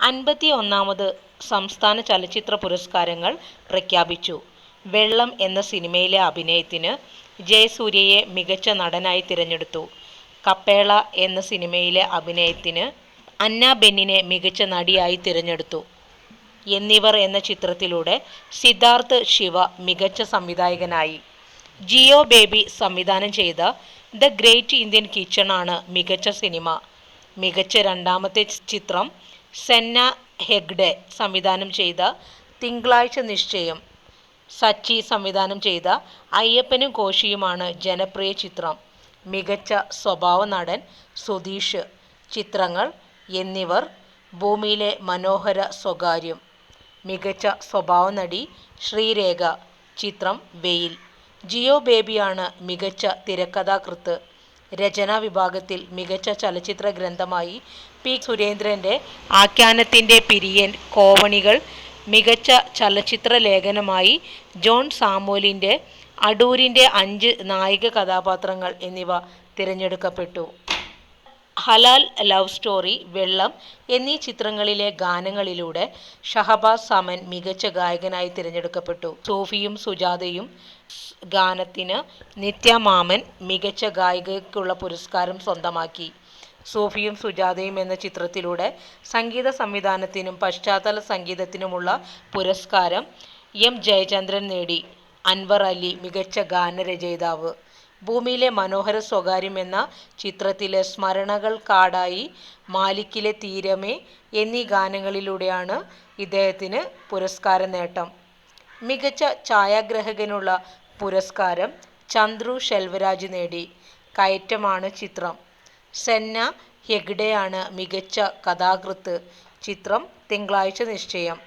അൻപത്തി ഒന്നാമത് സംസ്ഥാന ചലച്ചിത്ര പുരസ്കാരങ്ങൾ പ്രഖ്യാപിച്ചു. വെള്ളം എന്ന സിനിമയിലെ അഭിനയത്തിന് ജയസൂര്യയെ മികച്ച നടനായി തിരഞ്ഞെടുത്തു. കപ്പേള എന്ന സിനിമയിലെ അഭിനയത്തിന് അന്ന ബെന്നിനെ മികച്ച നടിയായി തിരഞ്ഞെടുത്തു. എന്നിവർ എന്ന ചിത്രത്തിലൂടെ സിദ്ധാർത്ഥ് ശിവ മികച്ച സംവിധായകനായി. ജിയോ ബേബി സംവിധാനം ചെയ്ത ദ ഗ്രേറ്റ് ഇന്ത്യൻ കിച്ചൺ ആണ് മികച്ച സിനിമ. മികച്ച രണ്ടാമത്തെ ചിത്രം സെന്ന ഹെഗ്ഡെ സംവിധാനം ചെയ്ത തിങ്കളാഴ്ച നിശ്ചയം. സച്ചി സംവിധാനം ചെയ്ത അയ്യപ്പനും കോശിയുമാണ് ജനപ്രിയ ചിത്രം. മികച്ച സ്വഭാവ നടൻ സുധീഷ്. ചിത്രങ്ങൾ എന്നിവർ ഭൂമിയിലെ മനോഹര സ്വകാര്യം. മികച്ച സ്വഭാവ നടി ശ്രീരേഖ. ചിത്രം വെയിൽ. ജിയോ ബേബിയാണ് മികച്ച തിരക്കഥാകൃത്ത്. രചനാ വിഭാഗത്തിൽ മികച്ച ചലച്ചിത്ര ഗ്രന്ഥമായി പി സുരേന്ദ്രന്റെ ആഖ്യാനത്തിന്റെ പിരിയൻ കോവണികൾ മികച്ച ചലച്ചിത്ര ലേഖനമായി ജോൺ സാമുവലിന്റെ അടൂരിന്റെ അഞ്ച് നായിക കഥാപാത്രങ്ങൾ എന്നിവ തിരഞ്ഞെടുക്കപ്പെട്ടു. ഹലാൽ ലവ് സ്റ്റോറി വെള്ളം എന്നീ ചിത്രങ്ങളിലെ ഗാനങ്ങളിലൂടെ ഷഹബാസ് സമൻ മികച്ച ഗായകനായി തിരഞ്ഞെടുക്കപ്പെട്ടു. സൂഫിയും സുജാതയും ഗാനത്തിന് നിത്യ മാമൻ മികച്ച ഗായികയ്ക്കുള്ള പുരസ്കാരം സ്വന്തമാക്കി. സൂഫിയും സുജാതയും എന്ന ചിത്രത്തിലൂടെ സംഗീത സംവിധാനത്തിനും പശ്ചാത്തല സംഗീതത്തിനുമുള്ള പുരസ്കാരം എം ജയചന്ദ്രൻ നേടി. അൻവർ അലി മികച്ച ഗാനരചയിതാവ്. ഭൂമിയിലെ മനോഹര സ്വകാര്യം എന്ന ചിത്രത്തിലെ സ്മരണകൾ കാടായി മാലിക്കിലെ തീരമേ എന്നീ ഗാനങ്ങളിലൂടെയാണ് ഇദ്ദേഹത്തിന് പുരസ്കാര നേട്ടം. മികച്ച ഛായാഗ്രാഹകനുള്ള പുരസ്കാരം ചന്ദ്രു ശെൽവരാജ് നേടി. കയറ്റമാണ് ചിത്രം. സെന്ന ഹെഗ്ഡെയാണ് മികച്ച കഥാകൃത്ത്. ചിത്രം തിങ്കളാഴ്ച നിശ്ചയം.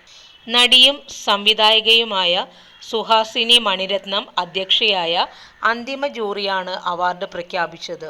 നടിയും സംവിധായികയുമായ സുഹാസിനി മണിരത്നം അധ്യക്ഷയായ അന്തിമ ജൂറിയാണ് അവാർഡ് പ്രഖ്യാപിച്ചത്.